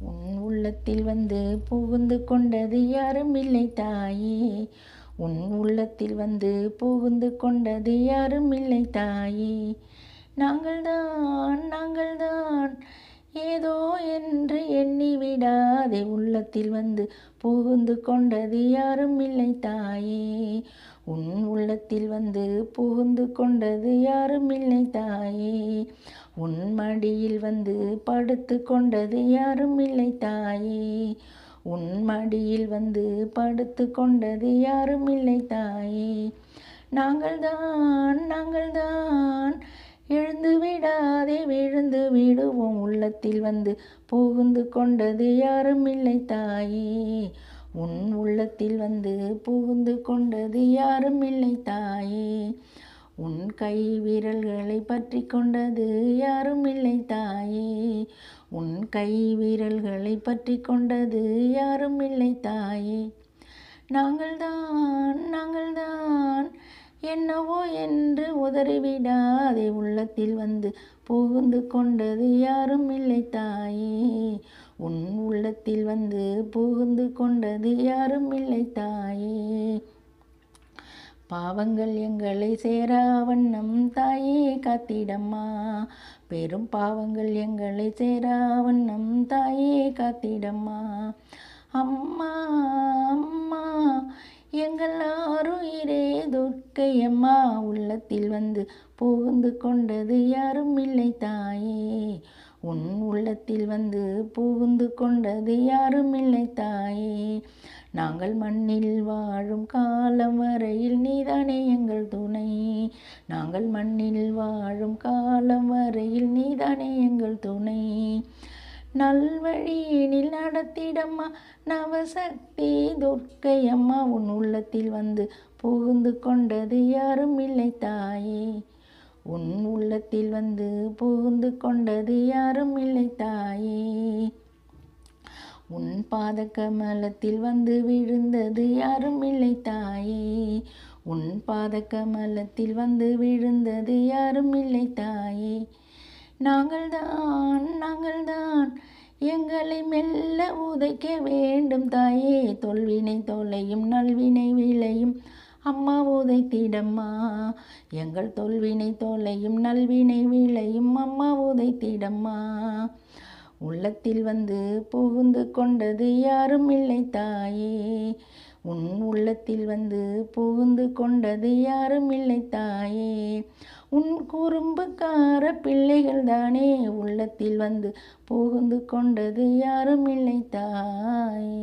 உன் உள்ளத்தில் வந்து புகுந்து கொண்டது யாரும் இல்லை தாயே. உன் உள்ளத்தில் வந்து புகுந்து கொண்டது யாரும் இல்லை தாயே. நாங்கள்தான் நாங்கள்தான் ஏதோ என்று எண்ணி விடாதே உள்ளத்தில் வந்து புகுந்து கொண்டது யாரும் இல்லை தாயே. உன் உள்ளத்தில் வந்து புகுந்து கொண்டது யாரும் இல்லை தாயே. உன் மடியில் வந்து படுத்து கொண்டது யாரும் இல்லை தாயே. உன் மடியில் வந்து படுத்து கொண்டது யாரும் இல்லை தாயே. நாங்கள்தான் நாங்கள்தான் தான் உள்ளத்தில் வந்து புகுந்து கொண்டது யாரும் இல்லை தாயே. உன் உள்ளத்தில் வந்து புகுந்து கொண்டது யாரும் இல்லை தாயே. உன் கை விரல்களை பற்றி கொண்டது யாரும் இல்லை தாயே. உன் கை விரல்களை பற்றி கொண்டது யாரும் இல்லை தாயே. நாங்கள்தான் நாங்கள்தான் என்னவோ என்று உதறிவிடாதே உள்ளத்தில் வந்து புகுந்து கொண்டது யாரும் இல்லை தாயே. உன் உள்ளத்தில் வந்து புகுந்து கொண்டது யாரும் இல்லை தாயே. பாவங்கள் எங்களை சேரா வண்ணம் தாயே காத்திடம்மா. பெரும் பாவங்கள் எங்களை சேரா வண்ணம் தாயே காத்திடம்மா. அம்மா அம்மா எங்கள் ஆறுயிரே துர்க்கையம்மா உள்ளத்தில் வந்து புகுந்து கொண்டது யாரும் இல்லை தாயே. உன் உள்ளத்தில் வந்து புகுந்து கொண்டது யாரும் இல்லை தாயே. நாங்கள் மண்ணில் வாழும் காலம் வரையில் நீதானே எங்கள் துணை. நாங்கள் மண்ணில் வாழும் காலம் வரையில் நீதானே எங்கள் துணை. நல்வழியினில் நடத்திடம்மா. நவசக்தி துர்க்கையம்மா உன் உள்ளத்தில் வந்து புகுந்து கொண்டது யாரும் இல்லை தாயே. உன் உள்ளத்தில் வந்து புகுந்து கொண்டது யாரும் இல்லை தாயே. உன் பாத கமலத்தில் வந்து விழுந்தது யாரும் இல்லை தாயே. உன் பாத கமலத்தில் வந்து விழுந்தது யாரும் இல்லை தாயே. நாங்கள்தான் நாங்கள்தான். எங்களை மெல்ல உதைக்க வேண்டும் தாயே. தொல்வினை தொலையும் நல்வினை விளையும். அம்மா உதைத்திடம்மா. எங்கள் தொல்வினை தொலையும் நல்வினை விளையும். அம்மா உதைத்திடம்மா. உள்ளத்தில் வந்து புகுந்து கொண்டது யாரும் இல்லை தாயே. உன் உள்ளத்தில் வந்து புகுந்து கொண்டது யாரும் இல்லை தாயே. உன் குறும்புக்கார பிள்ளைகள் தானே உள்ளத்தில் வந்து புகுந்து கொண்டது யாரும் இல்லை தாயே.